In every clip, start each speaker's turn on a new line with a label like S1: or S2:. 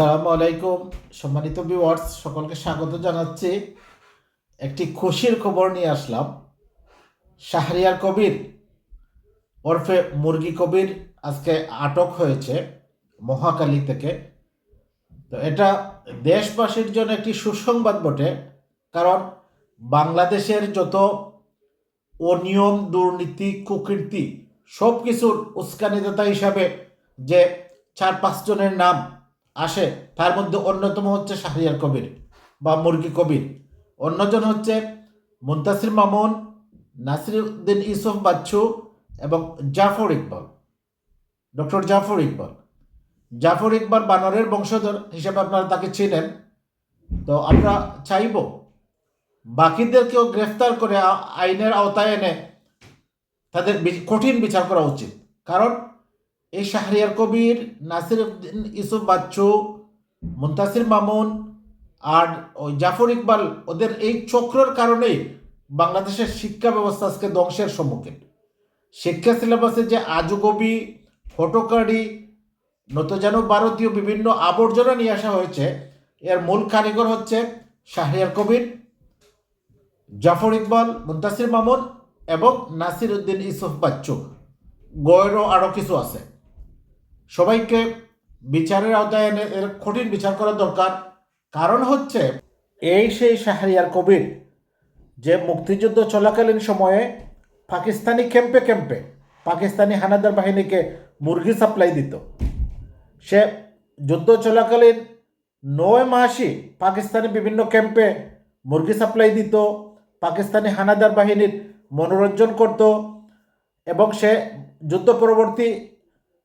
S1: আসসালামু আলাইকুম। সম্মানিত ভিউয়ার্স সকলকে স্বাগত জানাচ্ছি। একটি খুশির খবর নিয়ে আসলাম। শাহরিয়ার কবির ওরফে মুরগি কবির আজকে আটক হয়েছে মহাকালী থেকে। তো এটা দেশবাসীর জন্য একটি সুসংবাদ বটে, কারণ বাংলাদেশের যত অনিয়ম, দুর্নীতি কুকীর্তি সব কিছুর উস্কানিদাতা হিসাবে যে চার পাঁচজনের নাম আসে, তার মধ্যে অন্যতম হচ্ছে শাহরিয়ার কবির বা মুরগি কবির। অন্যজন হচ্ছে মুন্তাসির মামুন, নাসিরুদ্দিন ইউসুফ বাচ্চু এবং জাফর ইকবাল। ডক্টর জাফর ইকবাল। জাফর ইকবাল বানরের বংশধর হিসেবে আপনারা তাকে চিনেন। তো আমরা চাইব, বাকিদেরকেও গ্রেফতার করে আইনের আওতায় এনে তাদের কঠিন বিচার করা উচিত। কারণ এই শাহরিয়ার কবির, নাসির উদ্দিন, ইউসুফ বাচ্চু, মুন্তাসির মামুন আর ওই জাফর ইকবাল, ওদের এই চক্রের কারণেই বাংলাদেশের শিক্ষা ব্যবস্থা আজকে ধ্বংসের সম্মুখীন। শিক্ষা সিলেবাসে যে আজগবি ফটোকারি নত যেন ভারতীয় বিভিন্ন আবর্জনা নিয়ে আসা হয়েছে, এর মূল কারিগর হচ্ছে শাহরিয়ার কবির, জাফর ইকবাল, মুন্তাসির মামুন এবং নাসির উদ্দিন, ইউসুফ বাচ্চু। গয়েরও আরও কিছু আছে। সবাইকে বিচারের আওতায় এনে এর কঠিন বিচার করা দরকার। কারণ হচ্ছে, এই সেই শাহরিয়ার কবির যে মুক্তিযুদ্ধ চলাকালীন সময়ে পাকিস্তানি ক্যাম্পে ক্যাম্পে পাকিস্তানি হানাদার বাহিনীকে মুরগি সাপ্লাই দিত। সে যুদ্ধ চলাকালীন নয় মাসই পাকিস্তানি বিভিন্ন ক্যাম্পে মুরগি সাপ্লাই দিত, পাকিস্তানি হানাদার বাহিনীর মনোরঞ্জন করত এবং সে যুদ্ধ পরবর্তী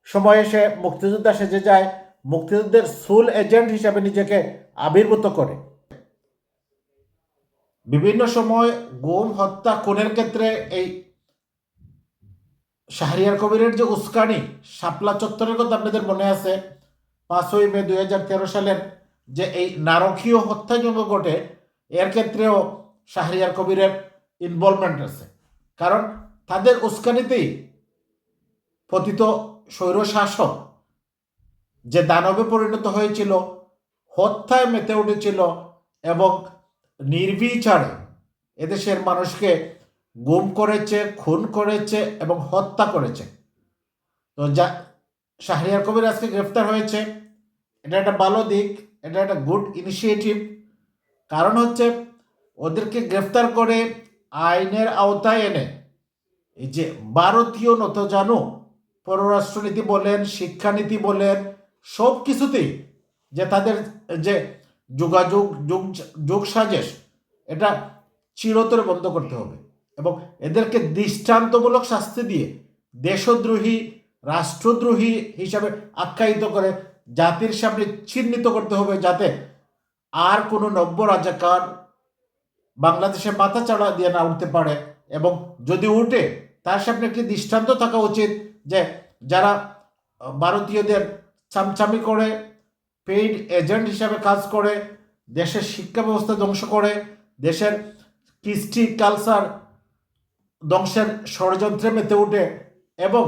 S1: সময়ে সে মুক্তিযোদ্ধা সেজে যায়, মুক্তিযুদ্ধের সুল এজেন্ট হিসাবে নিজেকে আবির্ভূত করে। বিভিন্ন সময় গুম, হত্যা, খুনের ক্ষেত্রে এই শাহরিয়ার কবিরের যে উস্কানি, শাপলা চত্বরের কথা আপনাদের মনে আছে, পাঁচই মে দুই হাজার তেরো সালের যে এই নারকীয় হত্যাযজ্ঞ ঘটে, এর ক্ষেত্রেও শাহরিয়ার কবিরের ইনভলভমেন্ট আছে। কারণ তাদের উস্কানিতেই পতিত স্বৈর শাসক যে দানবে পরিণত হয়েছিল, হত্যায় মেতে উঠেছিল এবং নির্বিচারে এদেশের মানুষকে গুম করেছে, খুন করেছে এবং হত্যা করেছে। তো যা, শাহরিয়ার কবির আজকে গ্রেফতার হয়েছে। এটা একটা ভালো দিক, এটা একটা গুড ইনিশিয়েটিভ কারণ হচ্ছে ওদেরকে গ্রেফতার করে আইনের আওতায় এনে এই যে ভারতীয় নতজানু পররাষ্ট্রনীতি বলেন, শিক্ষানীতি বলেন, সব কিছুতেই যে তাদের যে যোগাযোগ, যোগ যোগ সাজেশ, এটা চিরতরে বন্ধ করতে হবে এবং এদেরকে দৃষ্টান্তমূলক শাস্তি দিয়ে দেশদ্রোহী, রাষ্ট্রদ্রোহী হিসাবে আখ্যায়িত করে জাতির সামনে চিহ্নিত করতে হবে যাতে আর কোনো নব্য রাজাকার বাংলাদেশে মাথা চাড়া দিয়ে না উঠতে পারে এবং যদি উঠে তার সামনে একটি দৃষ্টান্ত থাকা উচিত যে যারা ভারতীয়দের চামচামি করে পেইড এজেন্ট হিসাবে কাজ করে, দেশের শিক্ষা ব্যবস্থা ধ্বংস করে, দেশের কৃষ্টি কালচার ধ্বংসের ষড়যন্ত্রে মেতে উঠে এবং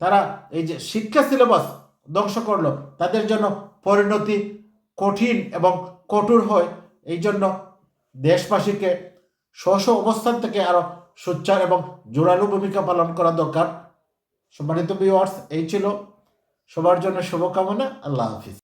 S1: তারা এই যে শিক্ষা সিলেবাস ধ্বংস করল, তাদের জন্য পরিণতি কঠিন এবং কঠোর হয়। এই জন্য দেশবাসীকে স্ব অবস্থান থেকে আরও সোচ্চার এবং জোরালো ভূমিকা পালন করা দরকার। সম্মানিত ভিওয়ার্স এই ছিল সবার জন্য শুভকামনা। আল্লাহ হাফিজ।